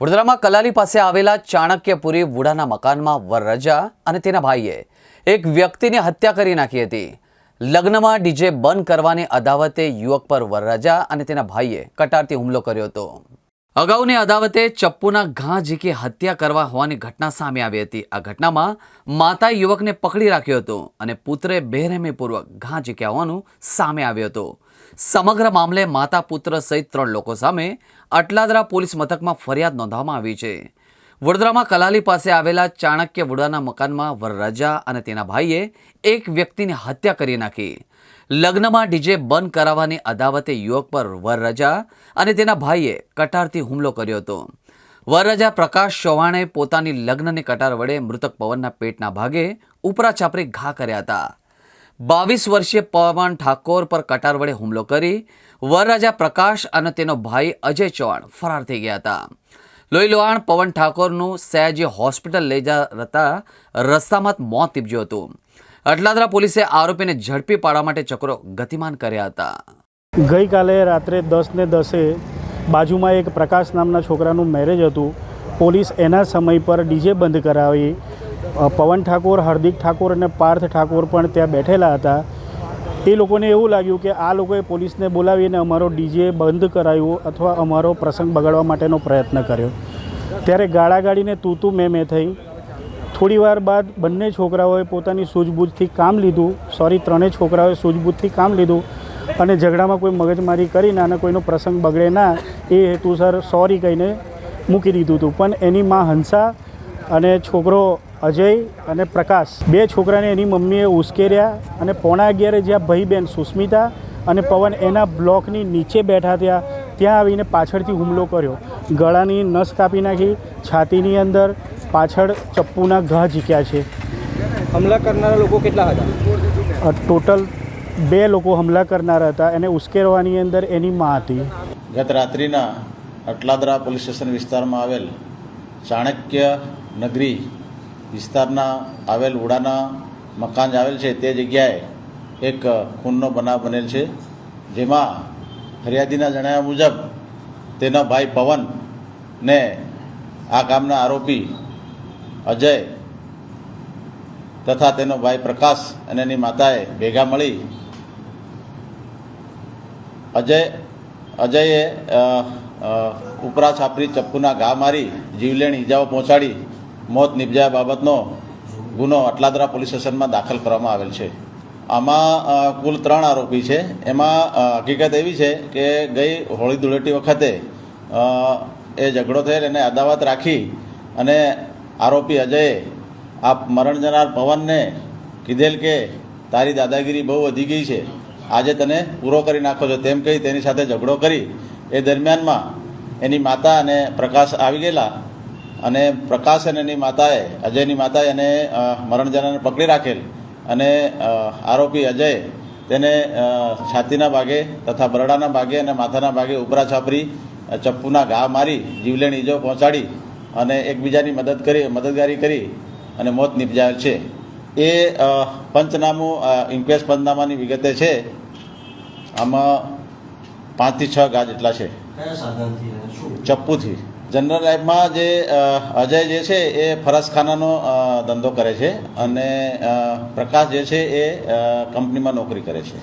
વડોદરામાં કલાલી પાસે આવેલા ચાણક્યપુરી વુડાના મકાનમાં વરરજા અને તેના ભાઈએ એક વ્યક્તિની હત્યા કરી નાખી હતી. લગ્નમાં ડીજે બંધ કરવાની અદાવતે યુવક પર વરરજા અને તેના ભાઈએ કટારથી હુમલો કર્યો હતો. અગાઉની અદાવતે ચપ્પુના ઘા ઝીકી હત્યા કરવા હોવાની ઘટના સામે આવી હતી. આ ઘટનામાં માતાએ યુવકને પકડી રાખ્યો હતો અને પુત્રે બેરહેમીપૂર્વક ઘા ઝીક્યા હોવાનું સામે આવ્યું હતું. સમગ્ર મામલે માતા પુત્ર સહિત ત્રણ લોકો સામે અટલાદરા પોલીસ મથકમાં ફરિયાદ નોંધવામાં આવી છે. વડોદરામાં કલાલી પાસે આવેલા ચાણક્ય વુડાના મકાનમાં વરરાજા અને તેના ભાઈએ એક વ્યક્તિની હત્યા કરી નાખી. લગ્નમાં ડીજે બંધ કરાવવાની અદાવતે યુવક પર વરરાજા અને તેના ભાઈએ કટારથી હુમલો કર્યો હતો. વરરાજા પ્રકાશ ચૌહાણે પોતાની લગ્નની કટાર વડે મૃતક પવનના પેટના ભાગે ઉપરા છાપરી ઘા કર્યા હતા. બાવીસ વર્ષીય પવન ઠાકોર પર કટાર વડે હુમલો કરી વરરાજા પ્રકાશ અને તેનો ભાઈ અજય ચૌહાણ ફરાર થઈ ગયા હતા. લોહી લોહાણ પવન ઠાકોરનું સયાજી હોસ્પિટલ લઈ જતા રસ્તામાં મોત નીપજ્યું હતું. અટલાદરા પોલીસે આરોપીને ઝડપી પાડવા માટે ચક્રો ગતિમાન કર્યા હતા. ગઈકાલે રાત્રે દસ ને દસે બાજુમાં એક પ્રકાશ નામના છોકરાનું મેરેજ હતું. પોલીસ એના સમય પર ડીજે બંધ કરાવી પવન ઠાકોર, હાર્દિક ઠાકોર અને પાર્થ ઠાકોર પણ ત્યાં બેઠેલા હતા. એ લોકોને એવું લાગ્યું કે આ લોકોએ પોલીસને બોલાવીને અમારો ડીજે બંધ કરાવ્યો અથવા અમારો પ્રસંગ બગાડવા માટેનો પ્રયત્ન કર્યો. ત્યારે ગાળાગાળીને તું તું મેં મેં થઈ. થોડી વાર બાદ બંને છોકરાઓએ પોતાની સૂઝબૂછથી કામ લીધું. સોરી ત્રણેય છોકરાઓએ સૂઝબૂછથી કામ લીધું અને ઝઘડામાં કોઈ મગજમારી કરીને અને કોઈનો પ્રસંગ બગડે ના, એ હેતુસર સોરી કહીને મૂકી દીધું હતું. પણ એની માં હંસા અને છોકરો અજય અને પ્રકાશ. બે છોકરાને એની મમ્મીએ ઉશ્કેર્યા અને પોણા અગિયારે જ્યાં ભાઈ બહેન સુસ્મિતા અને પવન એના બ્લોકની નીચે બેઠા ત્યાં ત્યાં આવીને પાછળથી હુમલો કર્યો. ગળાની નસ કાપી નાખી છાતીની અંદર પાછળ ચપ્પુના ઘા ઝીક્યા છે. હમલા કરનારા લોકો કેટલા હતા? ટોટલ બે લોકો હમલા કરનારા હતા. એને ઉશ્કેરવાની અંદર એની માં હતી. ગત રાત્રિના અટલાદરા પોલીસ સ્ટેશન વિસ્તારમાં આવેલ ચાણક્ય નગરી વિસ્તારના આવેલ ઉડાના મકાન આવેલ છે તે જગ્યાએ એક ખૂનનો બનાવ બનેલ છે, જેમાં ફરિયાદીના જણાવ્યા મુજબ તેનો ભાઈ પવન ને આ કામના આરોપી અજય તથા તેનો ભાઈ પ્રકાશ અને એની માતાએ ભેગા મળી અજય, અજયે ઉપરા છાપરી ચપ્પુના ઘા મારી જીવલેણ ઈજાઓ પહોંચાડી મોત નિપજાયા બાબતનો ગુનો અટલાદરા પોલીસ સ્ટેશનમાં દાખલ કરવામાં આવેલ છે. આમાં કુલ ત્રણ આરોપી છે. એમાં હકીકત એવી છે કે ગઈ હોળી ધૂળેટી વખતે એ ઝઘડો થયેલ, એને અદાવત રાખી અને આરોપી અજયે આ મરણ જનાર પવનને કીધેલ કે, તારી દાદાગીરી બહુ વધી ગઈ છે. આજે તને પૂરો કરી નાખો છો. તેમ કહી તેની સાથે ઝઘડો કરી. એ દરમિયાનમાં એની માતા અને પ્રકાશ આવી ગયેલા અને પ્રકાશ અને એની માતાએ, અજયની માતાએ એને મરણજનાને પકડી રાખેલ અને આરોપી અજય તેને છાતીના ભાગે તથા બરડાના ભાગે અને માથાના ભાગે ઉપરા છાપરી ચપ્પુના ઘા મારી જીવલેણ ઈજો પહોંચાડી અને એકબીજાની મદદ કરી, મદદગારી કરી અને મોત નિપજાયેલ છે. એ પંચનામું ઇન્ક્વેસ્ટ પંચનામાની વિગતે છે. આમાં પાંચથી છ ગા જેટલા છે. ચપ્પુથી. જનરલ લાઈફમાં જે અજય જે છે એ ફરસખાનાનો ધંધો કરે છે અને પ્રકાશ જે છે એ કંપનીમાં નોકરી કરે છે.